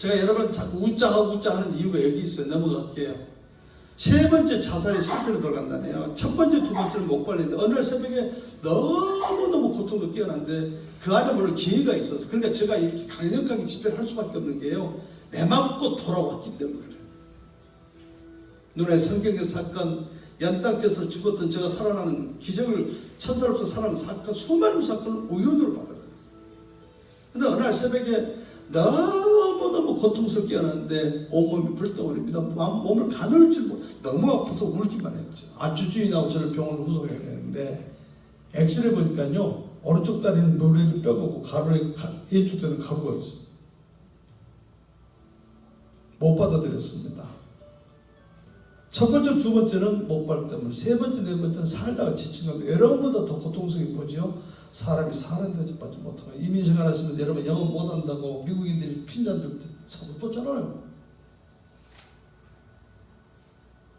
제가 여러분 자꾸 웃자가 웃자 하는 이유가 여기 있어요. 넘어갈게요. 세 번째 자살의 실패로 들어간다네요. 첫 번째, 두 번째는 못 발렸는데 어느 날 새벽에 너무너무 고통도 깨어났는데 그 안에 물론 기회가 있어서 그러니까 제가 이렇게 강력하게 집회를 할 수밖에 없는 게요. 매 맞고 돌아왔기 때문에 그래요. 눈에 성경의 사건, 연땅께서 죽었던 제가 살아나는 기적을 천사로서 살아나는 사건, 수많은 사건을 우연으로 받아들였어요. 근데 어느 날 새벽에 너무 너무 고통스럽게 일어났는데 온몸이 불덩어립니다. 마- 몸을 가눌 줄 몰, 너무 아파서 울기만 했죠. 아주주인하고 저를 병원으로 후송해야 되는데 엑스레이 보니까요. 오른쪽 다리는 노래를 뼈가 없고 가루에 가, 왼쪽 다리는 가루가 있어요. 못 받아들였습니다. 첫 번째, 두 번째는 못 받았다면 세 번째, 네 번째는 살다가 지친 겁니다. 여러분보다 더 고통스럽게 보죠. 사람이 사는 데지 빠지 못하고 이민 생활 하시는데 여러분 영어 못한다고 미국인들이 핀잔 줄 사고 쫓잖아요.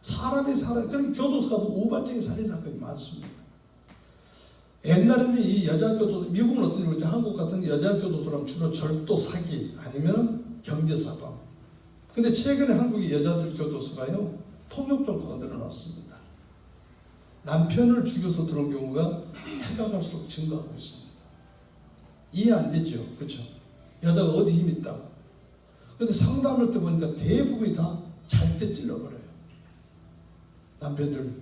사람이 살아 그럼 교도소가도 우발적인 살인 사건이 많습니다. 옛날에는 이 여자 교도 미국은 어떤 일인지 한국 같은 여자 교도소는 주로 절도 사기 아니면 경제 사범. 근데 최근에 한국의 여자들 교도소가요 폭력 정도가 늘어났습니다. 남편을 죽여서 들어온 경우가 해가 갈수록 증가하고 있습니다. 이해 안 되죠, 그렇죠? 여자가 어디 힘 있다고. 근데 상담할 때 보니까 대부분이 다 잘 때 찔러버려요. 남편들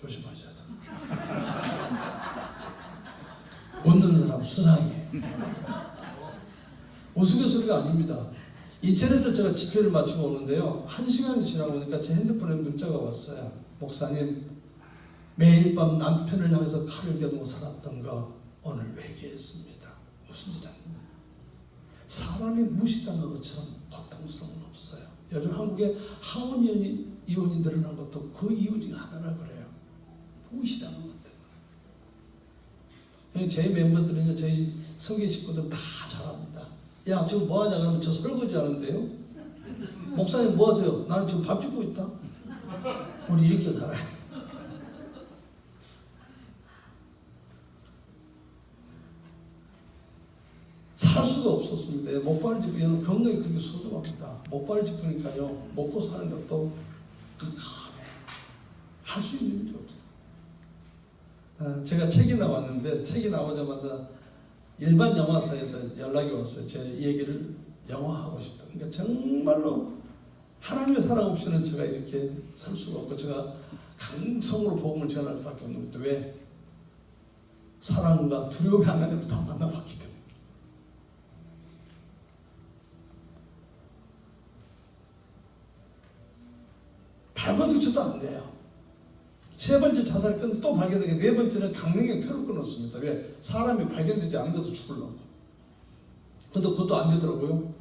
조심하셔야 돼. 웃는 사람 수상해. 우스갯소리가 아닙니다. 인천에서 제가 집회를 마치고 오는데요. 한 시간이 지나고 보니까 제 핸드폰에 문자가 왔어요. 목사님, 매일 밤 남편을 향해서 칼을 겨누고 살았던 거 오늘 회개했습니다. 무슨 일입니다. 사람이 무시당한 것처럼 고통스러움은 없어요. 요즘 한국에 하원이원이 이혼이 늘어난 것도 그 이유 중에 하나라 그래요. 무시당한 것 때문에. 제 멤버들은요, 저희 성계 식구들 다 잘합니다. 야, 지금 뭐 하냐? 그러면 저 설거지 하는데요. 목사님 뭐 하세요? 나는 지금 밥 짓고 있다. 우리 이렇게 살아요. 살 없었습니다. 목발을 짚으면 건강이 그렇게 소중합니다. 목발을 짚으니까요, 먹고 사는 것도 할수 있는 게 없어요. 아, 제가 책이 나왔는데, 책이 나오자마자 일반 영화사에서 연락이 왔어요. 제 얘기를 영화하고 싶다. 그러니까 정말로 하나님의 사랑 없이는 제가 이렇게 살 수가 없고, 제가 강성으로 복음을 전할 수밖에 없는 것도 왜? 사랑과 두려움의 하나님을 다 만나봤기 때문에. 발버둥쳐도 안 돼요. 세 번째 자살 건데 또 발견되게 네 번째는 강릉에 표를 끊었습니다. 왜? 사람이 발견되지 않은 것도 죽으려고. 근데 그것도 안 되더라고요.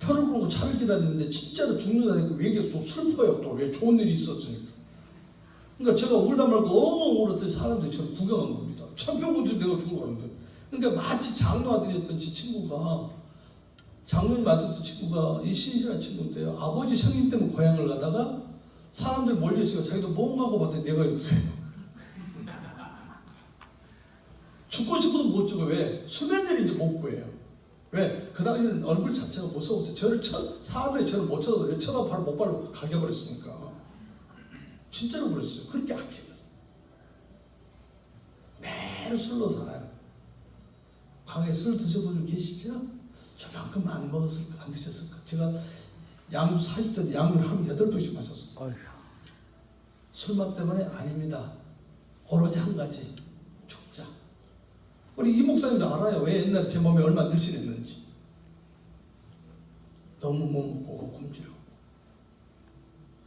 표를 끊고 차를 기다리는데 진짜로 죽는다니까 왜 이게 또 슬퍼요. 또 왜 좋은 일이 있었으니까. 그러니까 제가 울다 말고 엉엉 울었더니 사람들이 저를 구경한 겁니다. 천평구지 내가 죽어가는데. 그러니까 마치 장로 아들이었던 제 친구가 장로님 아들던 친구가 이 신실한 친구인데요. 아버지 생신 때문에 고향을 가다가 사람들이 몰려있으니까 자기도 멍하고 봤더니 내가 이렇게 죽고 싶어도 못 죽어 왜? 수면제를 이제 못 구해요. 왜? 그 당시에는 얼굴 자체가 무서웠어요. 저를 쳐, 사람이 저를 못 쳐다봐요. 왜 쳐다 바로 못 바로 갈겨버렸으니까. 진짜로 그랬어요. 그렇게 악해졌어요. 매일 술로 살아요. 과거에 술 드셔본 분 계시죠? 저만큼 안 먹었을까? 안 드셨을까? 제가 양 40대 양을 하루 8병씩 마셨어요 어휴. 술맛 때문에 아닙니다. 오로지 한 가지 죽자. 우리 이 목사님도 알아요. 왜 옛날 제 몸에 얼마나 늘씬했는지. 너무 못 먹고 굶주려.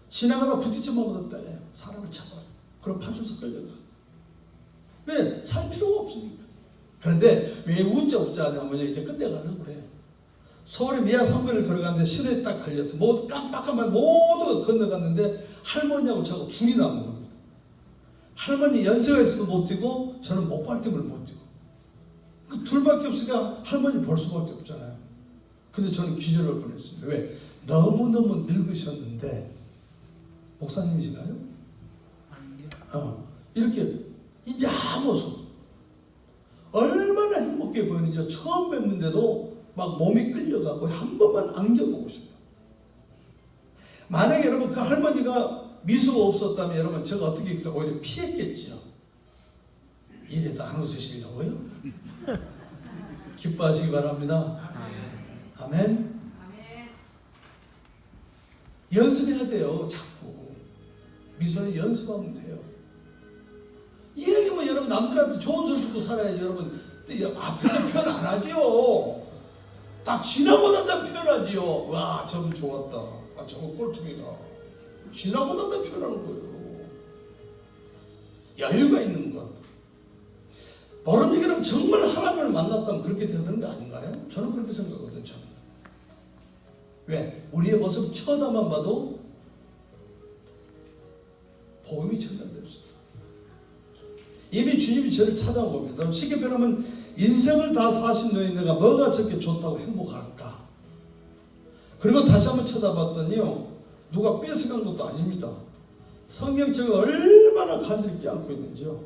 지나가다 부딪히면 얻었다네요. 사람을 잡아요. 그럼 파출소 끌려가. 왜? 살 필요가 없으니까. 그런데 왜 웃자 웃자 하냐면요. 이제 끝내가려고 그래요. 서울에 미아 선거를 걸어갔는데 신호에 딱 걸렸어. 모두 깜빡하면 모두 건너갔는데 할머니하고 저하고 둘이 남은 겁니다. 할머니 연세가 있어서 못 뛰고 저는 목발 때문에 못 뛰고. 그 둘밖에 없으니까 할머니 볼 수밖에 없잖아요. 근데 저는 기절할 뻔했습니다. 왜? 너무너무 늙으셨는데 목사님이신가요? 어, 이렇게 이제 모습 얼마나 행복해 보이는지 처음 뵙는데도 막 몸이 끌려가고 한 번만 안겨보고 싶다. 만약에 여러분 그 할머니가 미소가 없었다면 여러분 제가 어떻게 했어? 오히려 피했겠지요. 이래도 안 웃으시려고요? 기뻐하시기 바랍니다. 아멘. 연습해야 돼요. 자꾸 미소는 연습하면 돼요. 이게 뭐 여러분 남들한테 좋은 소리 듣고 살아야지 여러분 또 앞에서 표현 안 하죠. 딱 지나고 난다 표현하지요. 와, 저분 좋았다. 아, 저거 꼴통이다. 지나고 난다 표현하는 거예요. 여유가 있는 것. 얘기는 정말 하나님을 만났다면 그렇게 되는 거 아닌가요? 저는 그렇게 생각하거든요. 왜? 우리의 모습 쳐다만 봐도 복음이 전달됐습니다. 이미 주님이 저를 찾아옵니다. 쉽게 표현하면 인생을 다 사신 너희 내가 뭐가 저렇게 좋다고 행복할까? 그리고 다시 한번 쳐다봤더니요. 누가 뺏어간 것도 아닙니다. 성경책을 얼마나 간절히 깨닫고 있는지요.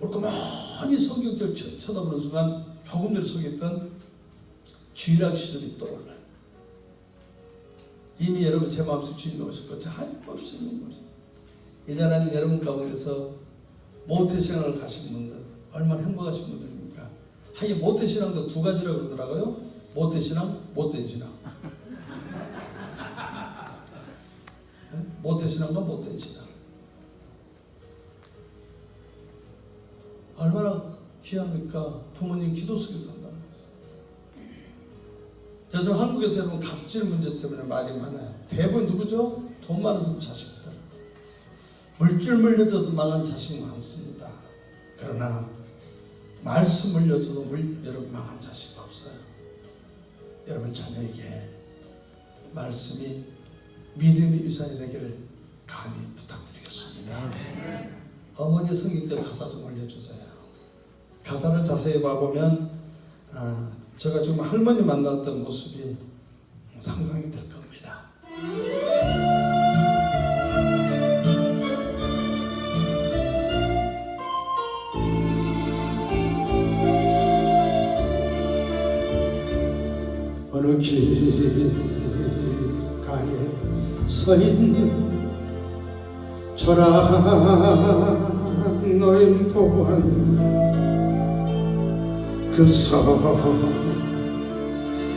멀끔하니 성경책을 쳐- 쳐다보는 순간 조금 전에 소개했던 주일학 시절이 떠올라요. 이미 여러분 제 마음속 주인 오셨고 저 하나님 없이 있는 거죠. 이 나라는 여러분 가운데서 모태 신앙을 가신 분들 얼마나 행복하신 분들입니까? 하여 모태 신앙도 두 가지라고 그러더라고요. 모태 신앙, 못된 신앙. 예? 모태 신앙과 못된 신앙. 얼마나 귀합니까? 부모님 기도 속에서 한다는 거죠. 요즘 한국에서 여러분 갑질 문제 때문에 말이 많아요. 대부분 누구죠? 돈 많은 자식들. 물줄 물려줘서 망한 자식 많습니다. 그러나 말씀 물려줘도 물, 여러분 망한 자식 없어요. 여러분 자녀에게 말씀이 믿음의 유산이 되기를 감히 부탁드리겠습니다. 어머니 성경적 가사 좀 올려주세요. 가사를 자세히 봐보면 아, 제가 지금 할머니 만났던 모습이 상상이 될 겁니다. 어느 길가에 서 있는 초라한 노인 보았나 그성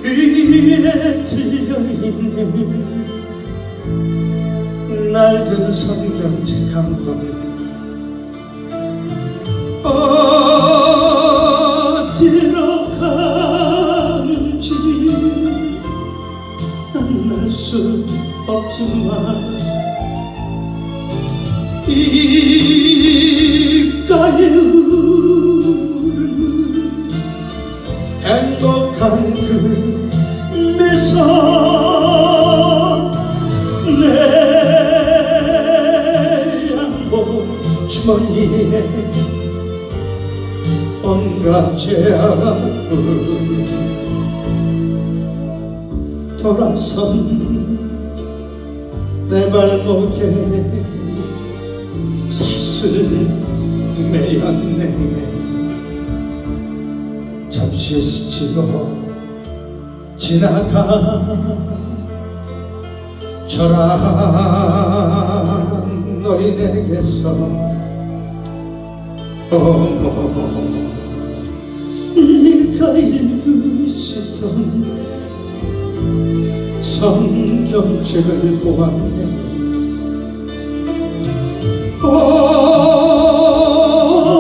위에 들려있는 낡은 성경책 한권 없지만 입가에 흐르는 행복한 그 미소 내 양복 주머니에 온갖 죄악을 돌아선 내 발목에 사슬 매였네. 잠시 스치고 지나가 초라한 노인에게서 어머 네가 읽으시던 성 경책을 보았네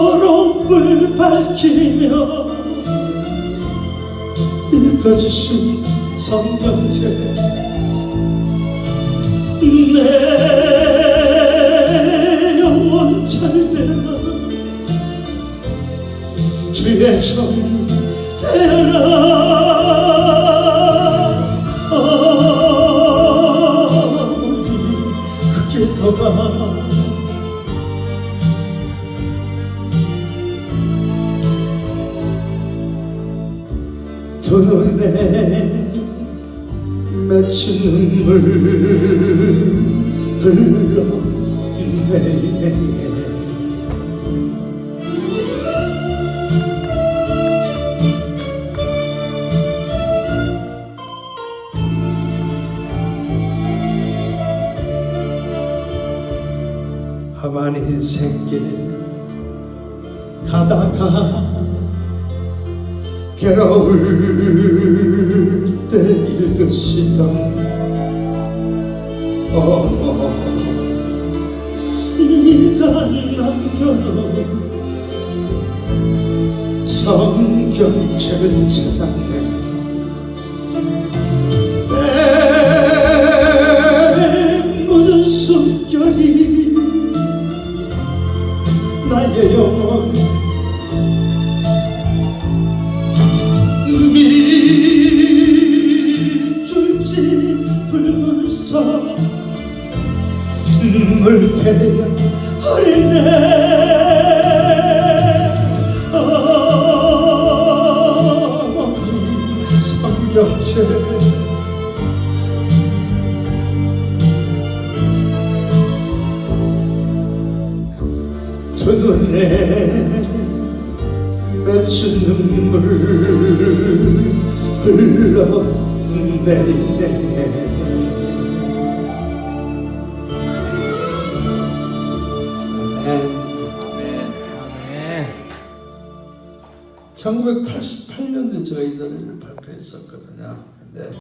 보름불 밝히며 읽어주신 성경책 내 영혼 잘되라. 주의 종 두 눈에 맺힌 눈물 흘러내리네. 가만히 새끼 가다가 괴로울 때일 것이다. 어머 네가 남겨놓은 성경책을 찾았 물태야 어린애. 어머니 성경책 두 눈에 맺힌 눈물 흘러내리네 1988년도에 제가 이 노래를 발표했었거든요. 근데